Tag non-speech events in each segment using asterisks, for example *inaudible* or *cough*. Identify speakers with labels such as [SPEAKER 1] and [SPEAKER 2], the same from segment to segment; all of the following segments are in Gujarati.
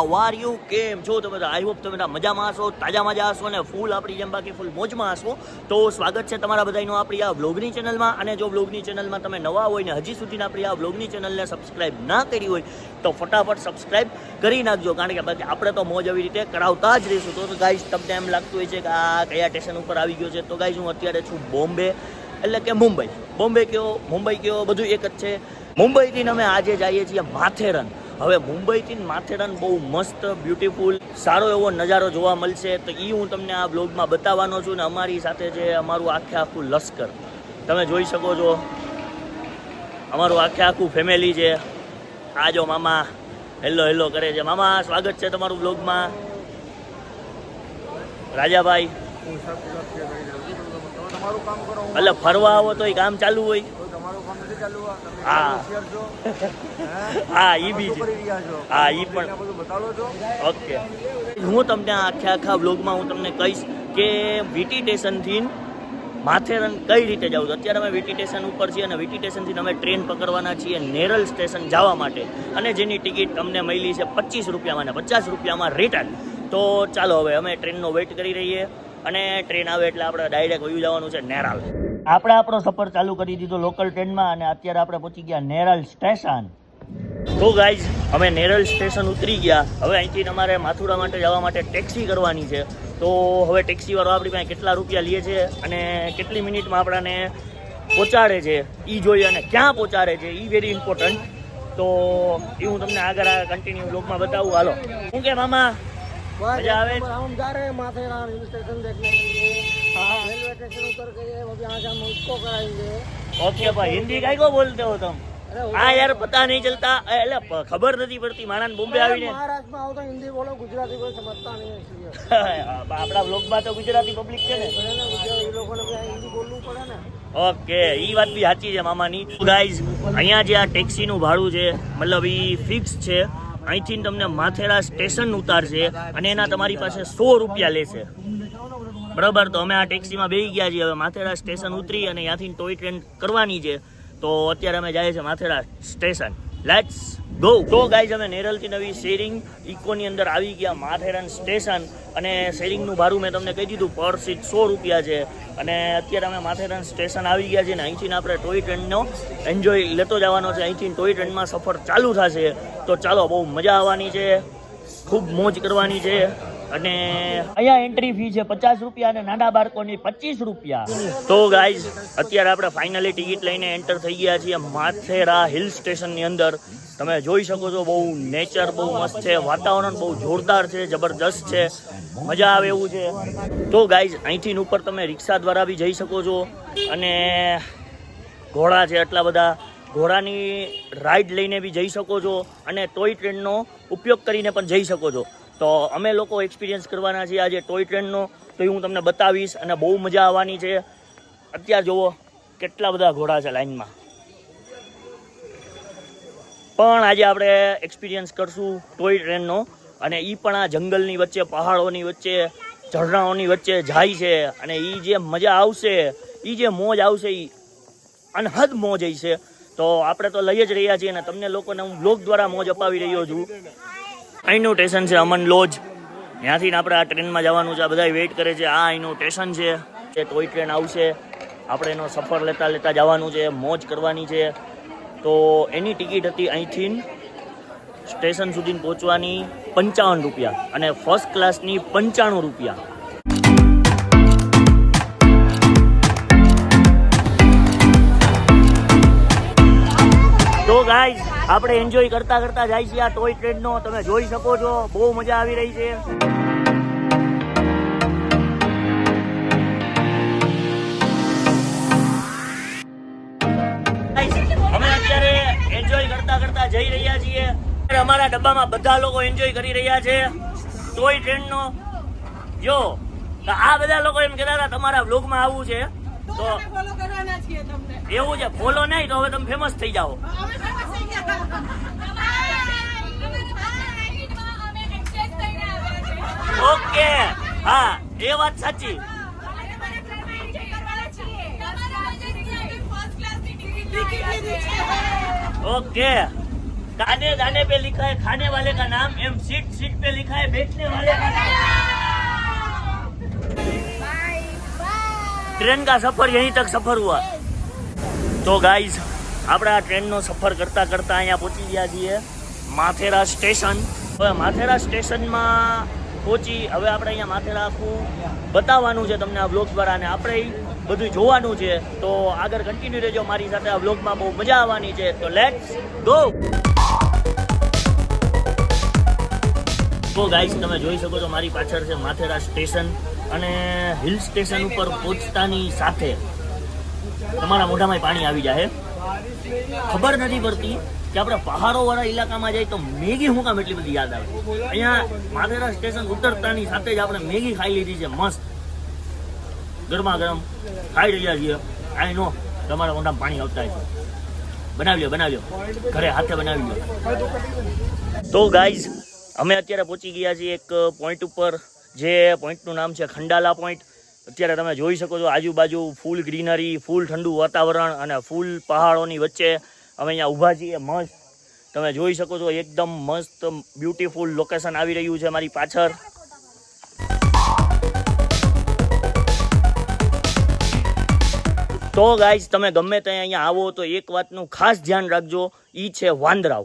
[SPEAKER 1] હાઉ આર યુ કેમ? છો તમે આઈ હોપ તમે બધા મજામાં હશો, તાજા મજા હશો અને ફૂલ આપણી જેમ બાકી ફૂલ મોજમાં હશો, તો સ્વાગત છે તમારા બધાનું આપણી આ વ્લોગની ચેનલમાં. અને જો વ્લોગની ચેનલમાં તમે નવા હોય ને હજી સુધી આપણી આ વ્લોગની ચેનલને સબસ્ક્રાઇબ ના કરી હોય, તો ફટાફટ સબસ્ક્રાઇબ કરી નાખજો, કારણ કે બાકી આપણે તો મોજ આવી રીતે કરાવતા જ રહીશું. તો ગાઈઝ તમને એમ લાગતું હોય છે કે આ કયા સ્ટેશન ઉપર આવી ગયો છે, તો ગાઈઝ હું અત્યારે છું બોમ્બે, એટલે કે મુંબઈ. બોમ્બે કયો, મુંબઈ કયો, બધું એક જ છે. મુંબઈથી અમે આજે જઈએ છીએ માથેરન. હવે મુંબઈથી માથેરાન બહુ મસ્ત બ્યુટીફુલ સારો એવો નજારો જોવા મળશે. તો એ હું તમને આ બ્લોગમાં બતાવવાનો છું ને અમારી સાથે જે અમારું આખે આખું લશ્કર. તમે જોઈ શકો છો અમારું આખે આખું ફેમિલી છે. આ જો મામા હેલો હેલો કરે છે. મામા સ્વાગત છે તમારું બ્લોગમાં રાજાભાઈ. એટલે ફરવા આવો તો કામ ચાલુ હોય. હા. *laughs*
[SPEAKER 2] હે?
[SPEAKER 1] બી છો. હા, ઈ પણ. ઓકે. હું તમને આખા આખે બ્લોગમાં હું તમને કહીશ કે વીટી સ્ટેશનથી માથેરન કઈ રીતે જાઉં છું? અત્યારે અમે વીટી સ્ટેશન ઉપર છીએ અને વીટી સ્ટેશનથી અમે ટ્રેન પકડવાના છીએ નેરલ સ્ટેશન જવા માટે. અને જેની ટિકિટ અમને મળી છે પચીસ રૂપિયામાં ને પચાસ રૂપિયામાં રિટર્ન તો ચાલો હવે અમે ટ્રેનનો વેઇટ કરી રહીએ. અને ટ્રેન આવે એટલે આપણે ડાયરેક્ટ વયું જવાનું છે નેરાલ. આપણે આપણો સફર ચાલુ કરી દીધો લોકલ ટ્રેનમાં અને અત્યારે આપણે પહોંચી ગયા નેરલ સ્ટેશન. તો ગાઈઝ અમે નેરલ સ્ટેશન ઉતરી ગયા. હવે અહીંથી અમારે માથુરા માટે જવા માટે ટેક્સી કરવાની છે. તો હવે ટેક્સીવાળો આપણી પાસે કેટલા રૂપિયા લે છે અને કેટલી મિનિટમાં આપણાને પહોંચાડે છે. એ જોઈએ અને ક્યાં પહોંચાડે છે એ વેરી ઇમ્પોર્ટન્ટ તો એ હું તમને આગળ કન્ટિન્યુ બ્લોગમાં બતાવું. હાલો. શું કે મામા? मजा आवे?
[SPEAKER 2] हम जा रहे हैं माथेरान हिल स्टेशन देखने के लिए हाँ रेलवे स्टेशन उतर गए अब यहाँ से हम उसको कराएंगे
[SPEAKER 1] ઓકે ભાઈ હિન્દી કાઈ કો બોલતે હો तुम
[SPEAKER 2] अरे वो-
[SPEAKER 1] હા યાર પતા નહીં ચલતા એટલે પ- ખબર નથી પડતી માણસ બોમ્બે આવીને
[SPEAKER 2] महाराष्ट्र में आओ तो हिंदी बोलो गुजराती कोई समझता नहीं है इसलिए *laughs*
[SPEAKER 1] આપણા બ્લોગમાં તો ગુજરાતી પબ્લિક છે ને
[SPEAKER 2] પડે ને ગુજરાતી એ લોકોને બી આ હિન્દી બોલવું પડે ને
[SPEAKER 1] ઓકે ઈ વાત બી સાચી છે મામાની ગાઈઝ અહીંયા જે આ ટેક્સીનું ભાડું છે મતલબ ઈ ફિક્સ છે અહીંથી તમને માથેરા સ્ટેશન ઉતારશે અને એના તમારી પાસે સો રૂપિયા લેશે. બરાબર, તો અમે આ ટેક્સીમાં બેસી ગયા છીએ. હવે માથેરા સ્ટેશન ઉતરી અને ત્યાંથી ટોય ટ્રેન કરવાની છે. તો અત્યારે અમે જઈએ છીએ માથેરા સ્ટેશન. લેટ્સ ગો, તો ગાઈઝ અમે નેરલથી નવી શેરિંગ ઇકોની અંદર આવી ગયા, માથેરાન સ્ટેશન. અને શેરિંગનું ભાડું મેં તમને કહી દીધું, પર સીટ સો રૂપિયા છે. અને અત્યારે અમે માથેરાન સ્ટેશન આવી ગયા છે ને અહીંથી આપણે ટોય ટ્રેનનો એન્જોય લેતો જવાનો છે. અહીંથી ટોય ટ્રેનમાં સફર ચાલુ થશે. તો ચાલો, બહુ મજા આવવાની છે. ખૂબ મોજ કરવાની છે. અને અહીંયા એન્ટ્રી ફી છે પચાસ રૂપિયા અને નાના બાળકોની પચીસ રૂપિયા. તો ગાઈઝ અત્યારે આપણે ફાઇનલી ટિકિટ લઈને એન્ટર થઈ ગયા છીએ માથેરા હિલ સ્ટેશનની અંદર. તમે જોઈ શકો છો બહુ નેચર બહુ મસ્ત છે, વાતાવરણ બહુ જોરદાર છે જબરદસ્ત છે, મજા આવે એવું છે. તો ગાઈઝ અહીંથી ઉપર તમે રિક્ષા દ્વારા બી જઈ શકો છો. અને ઘોડા છે એટલા બધા. ઘોડાની રાઈડ લઈને બી જઈ શકો છો. અને ટોય ટ્રેનનો ઉપયોગ કરીને પણ જઈ શકો છો. તો અમે લોકો એક્સપિરિયન્સ કરવાના છીએ આજે ટોય ટ્રેનનો તો હું તમને બતાવીશ અને બહુ મજા આવવાની છે. અત્યારે જુઓ કેટલા બધા ઘોડા છે લાઈનમાં પણ આજે આપણે એક્સપિરિયન્સ કરશું ટોય ટ્રેનનો અને એ પણ આ જંગલની વચ્ચે, પહાડોની વચ્ચે, ઝરણાઓની વચ્ચે જાય છે. અને એ જે મજા આવશે એ જે મોજ આવશે એ અનહદ મોજ છે તો આપણે તો લઈ જ રહ્યા છીએ અને તમને લોકોને હું બ્લોગ દ્વારા મોજ અપાવી રહ્યો છું. અહીંનું સ્ટેશન છે, અમન લોજ. ત્યાંથી આપણે આ ટ્રેનમાં જવાનું છે, આ બધા વેઇટ કરે છે, આ અહીંનું સ્ટેશન છે. જે ટોય ટ્રેન આવશે, આપણે એનો સફર લેતા લેતા જવાનું છે, મોજ કરવાની છે. તો એની ટિકિટ હતી અહીંથી સ્ટેશન સુધી પહોંચવાની પંચાવન રૂપિયા અને ફર્સ્ટ ક્લાસની પંચાણું રૂપિયા. તો ગાઈઝ આપણે એન્જોય કરતા કરતા જાય છીએ આ ટોય ટ્રેનનો તમે જોઈ શકો છો, બહુ મજા આવી રહી છે. એન્જોય કરતા કરતા જઈ રહ્યા છીએ. અમારા ડબ્બામાં બધા લોકો એન્જોય કરી રહ્યા છે. ટોય ટ્રેનનો જો આ બધા લોકો એમ કહેતા હતા, તમારા વ્લોગમાં આવવું છે. તો
[SPEAKER 3] ફોલો કરવાના છીએ તમને
[SPEAKER 1] એવું છે ફોલો નહીં તો હવે તમે ફેમસ થઈ જાઓ
[SPEAKER 3] અમે ફેમસ થઈ ગયા
[SPEAKER 1] ઓકે હા એ વાત સાચી ઓકે दाने दाने पे लिखा है खाने वाले का नाम एम सीट सीट पे लिखा है बैठने वाले का नाम ટ્રેન કા સફર યહીં તક સફર હુઆ. તો ગાઈઝ આપણે આ ટ્રેનનો સફર કરતા કરતા અહીંયા પહોંચી ગયા છીએ માથેરા સ્ટેશન. હવે માથેરા સ્ટેશનમાં પહોંચી હવે આપણે અહીંયા માથેરા આખું બતાવવાનું છે તમને આ બ્લોગ દ્વારા અને આપણે બધું જોવાનું છે. તો આગળ કન્ટિન્યુ રહેજો મારી સાથે. આ બ્લોગમાં બહુ મજા આવવાની છે. તો લેટ્સ ગો તો ગાઈઝ તમે જોઈ શકો છો મારી પાછળ છે માથેરા સ્ટેશન. અને હિલ સ્ટેશન ઉપર પહોંચતાની સાથે તમારા મોઢામાં પાણી આવી જાય ખબર નથી પડતી કે આપણે પહાડો વાળા ઇલાકામાં જાય તો મેગી હું કામ એટલી બધી યાદ આવે? અહીંયા માથેરા સ્ટેશન ઉતરતાની સાથે જ આપણે મેગી ખાઈ લીધી છે, મસ્ત. ગરમા ગરમ ખાઈ રહ્યા છીએ. આઈ નો, તમારા મોઢામાં પાણી આવતા છે બનાવી લો બનાવી લો ઘરે હાથે બનાવી લો તો ગાઈઝ અમે અત્યારે પહોંચી ગયા છીએ એક પોઈન્ટ ઉપર. જે પોઈન્ટનું નામ છે ખંડાલા પોઈન્ટ અત્યારે તમે જોઈ શકો છો આજુબાજુ ફૂલ ગ્રીનરી, ફૂલ ઠંડુ વાતાવરણ અને ફૂલ પહાડોની વચ્ચે અમે અહીંયા ઊભા છીએ. મસ્ત. તમે જોઈ શકો છો એકદમ મસ્ત બ્યુટીફુલ લોકેશન આવી રહ્યું છે મારી પાછળ. તો ગાઈઝ તમે ગમે ત્યાં અહીંયા આવો તો એક વાતનું ખાસ ધ્યાન રાખજો. એ છે વાંદરાવ.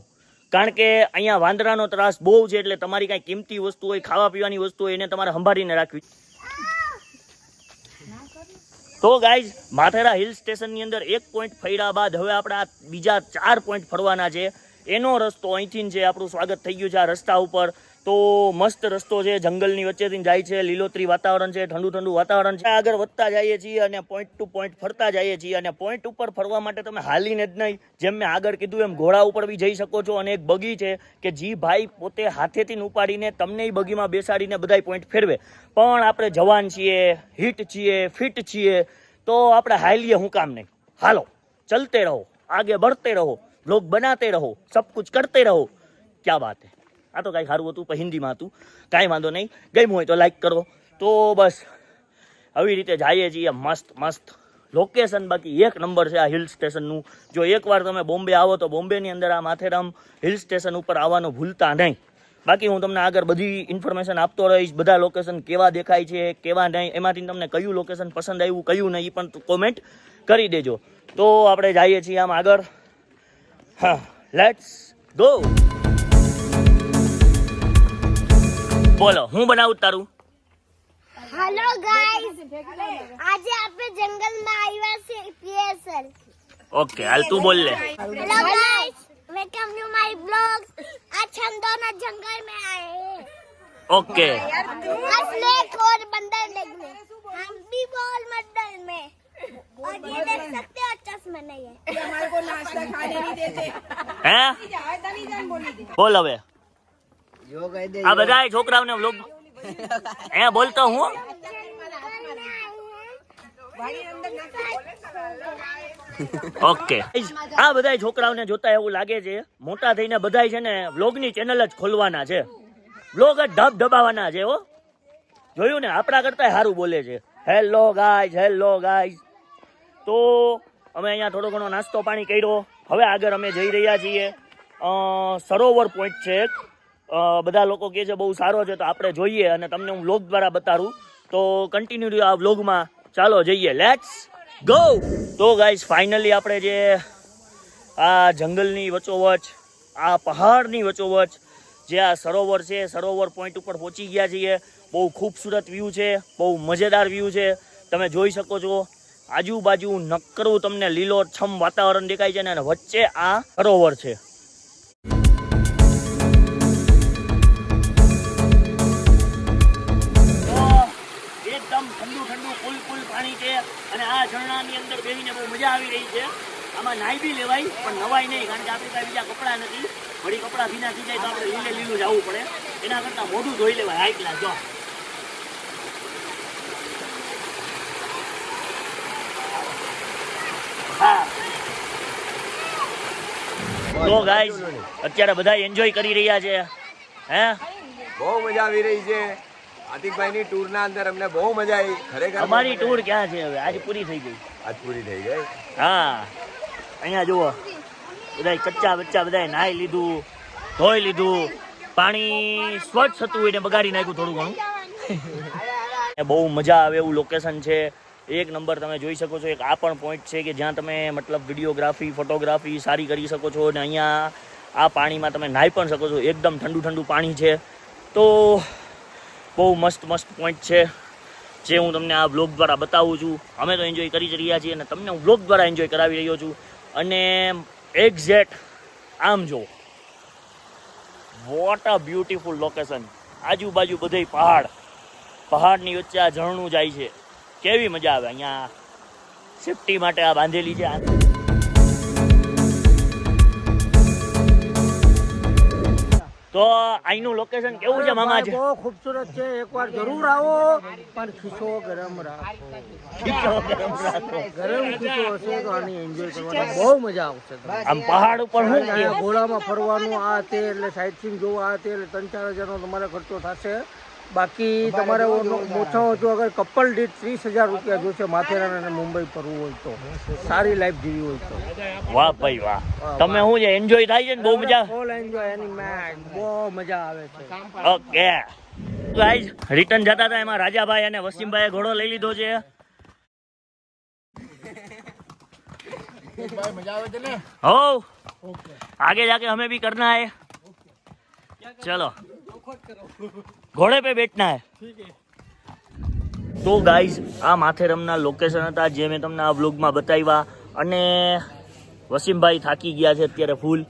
[SPEAKER 1] કારણ કે અહીંયા વાંદરાનો ત્રાસ બહુ છે એટલે તમારી કાંઈ કિંમતી વસ્તુ હોય, ખાવા પીવાની વસ્તુ હોય, એને તમારે સંભાળીને રાખવી. તો ગાઈઝ માથેરા હિલ સ્ટેશનની અંદર એક પોઈન્ટ ફર્યા બાદ હવે આપણે બીજા ચાર પોઈન્ટ ફરવાના છે. એનો રસ્તો અહીંથી છે, આપણું સ્વાગત થઈ ગયું છે આ રસ્તા ઉપર. તો મસ્ત રસ્તો છે જંગલની વચ્ચેથી જાય છે લીલોતરી વાતાવરણ છે ઠંડુ ઠંડુ વાતાવરણ છે આગળ વધતા જઈએ છીએ અને પોઈન્ટ ટુ પોઈન્ટ ફરતા જઈએ છીએ અને પોઈન્ટ ઉપર ફરવા માટે તમે હાલીને જ નહીં જેમ મેં આગળ કીધું એમ ઘોડા ઉપર બી જઈ શકો છો અને એક બગી છે કે જી ભાઈ પોતે હાથેથી ઉપાડીને તમને ઈ બગીમાં બેસાડીને બધાય પોઈન્ટ ફેરવે પણ આપણે જવાન છીએ હિટ છીએ ફિટ છીએ તો આપણે હાલીએ હું કામ નહીં હાલો ચલતે રહો આગે बढ़ते રહો લોગ બનાતે રહો સબ કુછ કરતે રહો ક્યા બાત હે આ તો કાંઈ સારું હતું હિન્દીમાં હતું. કાંઈ વાંધો નહીં. ગમ્યું હોય તો લાઈક કરો. તો બસ, આવી રીતે જઈએ છીએ. મસ્ત મસ્ત. લોકેશન બાકી એક નંબર છે આ હિલ સ્ટેશનનું જો એકવાર તમે બોમ્બે આવો તો બોમ્બેની અંદર આ માથેરામ હિલ સ્ટેશન ઉપર આવવાનું ભૂલતા નહીં. બાકી હું તમને આગળ બધી ઇન્ફોર્મેશન આપતો રહીશ, બધા લોકેશન કેવા દેખાય છે, કેવા નહીં, એમાંથી તમને કયું લોકેશન પસંદ આવ્યું, કયું નહીં પણ કોમેન્ટ કરી દેજો. તો આપણે જઈએ છીએ આમ આગળ. હા લેટ્સ ગો બોલો હું બનાવું તારું
[SPEAKER 4] હેલો ગાઈસ આજે આપણે જંગલમાં આવ્યા છે પીએસએલ
[SPEAKER 1] ઓકે હાલ તું બોલ લે
[SPEAKER 4] hello guys welcome to my blog आज हम दोनों जंगल में आए हैं
[SPEAKER 1] ઓકે
[SPEAKER 4] स्नेक और बंदर लेग में हम भी बॉल मंडल में और ये देख सकते हो चश्मा नहीं है
[SPEAKER 3] हमारे को नाश्ता खाने नहीं देते
[SPEAKER 1] હે
[SPEAKER 3] जाए तनी जान बोली दे
[SPEAKER 1] બોલ હવે આ બધા છોકરાઓને વ્લોગ હે બોલતો હું ઓકે. આ બધા છોકરાઓને જોતા એવું લાગે છે મોટા થઈને બધા છે ને વ્લોગની ચેનલ જ ખોલવાના છે. વ્લોગ જ ઢબ ઢબાવાના છે હો. જોયું ને? આપણા કરતા સારું બોલે છે. હેલો ગાઈઝ હેલો ગાઈઝ તો અમે અહીંયા થોડો ઘણો નાસ્તો પાણી કર્યો. હવે આગળ અમે જઈ રહ્યા છીએ સરોવર પોઈન્ટ છે એક. બધા લોકો કહે છે બહુ સારો છે, તો આપણે જોઈએ અને તમને હું વ્લોગ દ્વારા બતાડું. તો કન્ટિન્યુ આ વ્લોગમાં ચાલો જઈએ. લેટ્સ ગો તો ગાઈઝ ફાઇનલી આપણે જે આ જંગલની વચોવચ, આ પહાડની વચોવચ, જે આ સરોવર છે, સરોવર પોઈન્ટ ઉપર પહોંચી ગયા છીએ. બહુ ખૂબસૂરત વ્યૂ છે, બહુ મજેદાર વ્યૂ છે. તમે જોઈ શકો છો, આજુબાજુ નક્કરું તમને લીલોછમ વાતાવરણ દેખાય છે અને વચ્ચે આ સરોવર છે. મજા આવી રહી છે. આમાં નાઈ બી લેવાય પણ નવાય નહીં કારણ કે આપણી પાસે બીજા કપડાં નથી. વળી કપડાં ભીના થઈ જાય તો આપણે લીલે લીલું જવું પડે. એના કરતાં મોઢું ધોઈ લેવાય હાઈ ક્લાસ જો. તો ગાઈસ અત્યારે બધા એન્જોય કરી રહ્યા છે. હે?
[SPEAKER 5] બહુ મજા આવી રહી છે. આતિકભાઈની ટૂરના અંદર અમને બહુ મજા આવી. ખરેખર
[SPEAKER 1] અમારી ટૂર ક્યાં છે હવે? આજ પૂરી થઈ ગઈ.
[SPEAKER 5] આજ પૂરી થઈ ગઈ.
[SPEAKER 1] હા. અહીંયા જુઓ. બધા કચ્ચા બચ્ચા બધા નાહી લીધું ધોઈ લીધું. પાણી સ્વચ્છ હતું એને બગાડી નાખ્યું થોડું ઘણું. *laughs* બહુ મજા આવે એવું લોકેશન છે. એક નંબર તમે જોઈ શકો છો એક આ પણ પોઈન્ટ છે કે જ્યાં તમે મતલબ વિડીયોગ્રાફી ફોટોગ્રાફી સારી કરી શકો છો અને અહીંયા આ પાણીમાં તમે નાહી પણ શકો છો. એકદમ ઠંડુ ઠંડુ પાણી છે. તો બહુ મસ્ત મસ્ત પોઈન્ટ છે. જે હું તમને આ બ્લોગ દ્વારા બતાવું છું, અમે તો એન્જોય કરી જ રહ્યા છીએ અને તમને હું બ્લોગ દ્વારા એન્જોય કરાવી રહ્યો છું. અને એક્ઝેક્ટ આમ જો વોટ અ બ્યુટીફુલ લોકેશન આજુબાજુ બધે પહાડ. પહાડની વચ્ચે આ ઝરણું જાય છે. કેવી મજા આવે અહીંયા. સેફટી માટે આ બાંધેલી છે. આ તો અહીંનું લોકેશન કેવું છે મામા છે
[SPEAKER 2] બહુ ખૂબસૂરત છે. એકવાર જરૂર આવો પણ ખીસો ગરમ રાખો. ગરમ ખીસો હશે તો આની એન્જોય કરવાની બહુ મજા આવશે.
[SPEAKER 1] આમ પહાડ ઉપર હું
[SPEAKER 2] ગોળામાં ફરવાનું આ તે એટલે સાઇટ સીન જોવા આ તે એટલે ત્રણ ચાર હજારનો તમારે ખર્ચો થશે. બાકી તમારે ઓછામાં ઓછું અગર કપલ દીઠ ત્રીસ હજાર રૂપિયા જોશે માથેરાન અને મુંબઈ ફરવું હોય તો. સારી લાઈફ જીવી હોય તો.
[SPEAKER 1] વાહ ભાઈ વાહ. તમે શું છે એન્જોય થાય છે ને બહુ મજા?
[SPEAKER 2] ફૂલ એન્જોય એની મેચ બહુ મજા આવે છે.
[SPEAKER 1] ઓકે ગાઈઝ રિટર્ન જતા હતા એમાં રાજાભાઈ અને વસીમભાઈએ ઘોડો લઈ લીધો છે. મજા આવે છે આગે અમે ભી કરના હે ચલો. ઘોડે પે બેઠના હે. તો ગાઈઝ આ માથેરમના લોકેશન હતા જે મેં તમને આ વ્લોગમાં બતાવ્યા અને વસીમભાઈ થાકી ગયા છે અત્યારે ફૂલ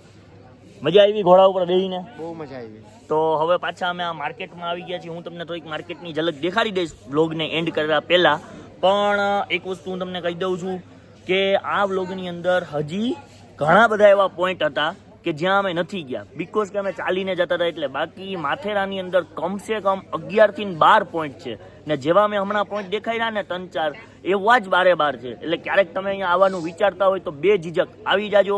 [SPEAKER 1] મજા આવી ઘોડા ઉપર બેહીને?
[SPEAKER 2] બહુ મજા આવી.
[SPEAKER 1] તો હવે પાછા અમે આ માર્કેટમાં આવી ગયા છીએ. હું તમને એક માર્કેટની ઝલક દેખાડી દઈશ વ્લોગને એન્ડ કરવા પહેલાં. પણ એક વસ્તુ હું તમને કહી દઉં છું કે આ વ્લોગની અંદર હજી ઘણા બધા એવા પોઈન્ટ હતા કે જ્યાં અમે નથી ગયા. બિકોઝ કે અમે ચાલીને જતા હતા એટલે બાકી માથેરાની અંદર કમસે કમ અગિયારથી બાર પોઈન્ટ છે. ને જેવા મેં હમણાં પોઈન્ટ દેખાડ્યા ને ત્રણ ચાર, એવા જ બારે બાર છે. એટલે ક્યારેક તમે અહીંયા આવવાનું વિચારતા હોય તો બે ઝીઝક. આવી જાજો,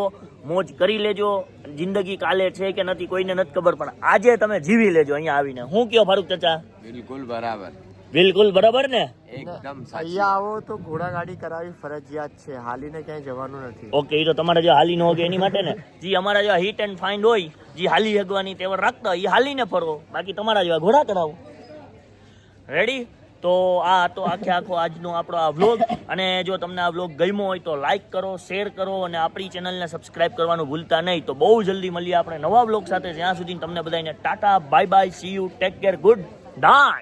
[SPEAKER 1] મોજ કરી લેજો. જિંદગી કાલે છે કે નથી કોઈને નથી ખબર, પણ આજે તમે જીવી લેજો અહીંયા આવીને. હું કયો ફારૂક ચાચા?
[SPEAKER 5] બિલકુલ બરાબર.
[SPEAKER 1] બિલકુલ બરાબર ને?
[SPEAKER 5] એકદમ
[SPEAKER 2] અહીંયા આવો તો ઘોડાગાડી કરાવી ફરજિયાત છે. હાલીને ક્યાંય જવાનું નથી.
[SPEAKER 1] ઓકે એ તો તમારે જો હાલી ન હોય એની માટે ને. જે અમારા જેવા હિટ એન્ડ ફાઇન્ડ હોય જે હાલી હગવાની તેવર રાખતા હોય એ હાલીને ફરો. બાકી તમારા જેવા ઘોડા કરાવો રેડી તો આ હતો આખે આખો આજનો આપણો આ વ્લોગ અને જો તમને આ વ્લોગ ગમ્યો હોય તો લાઈક કરો શેર કરો અને આપણી ચેનલને સબસ્ક્રાઇબ કરવાનું ભૂલતા નહીં. તો બહુ જલ્દી મળીએ આપણે નવા વ્લોગ સાથે. જ્યાં સુધી તમને બધાને tata bye bye see you take care good night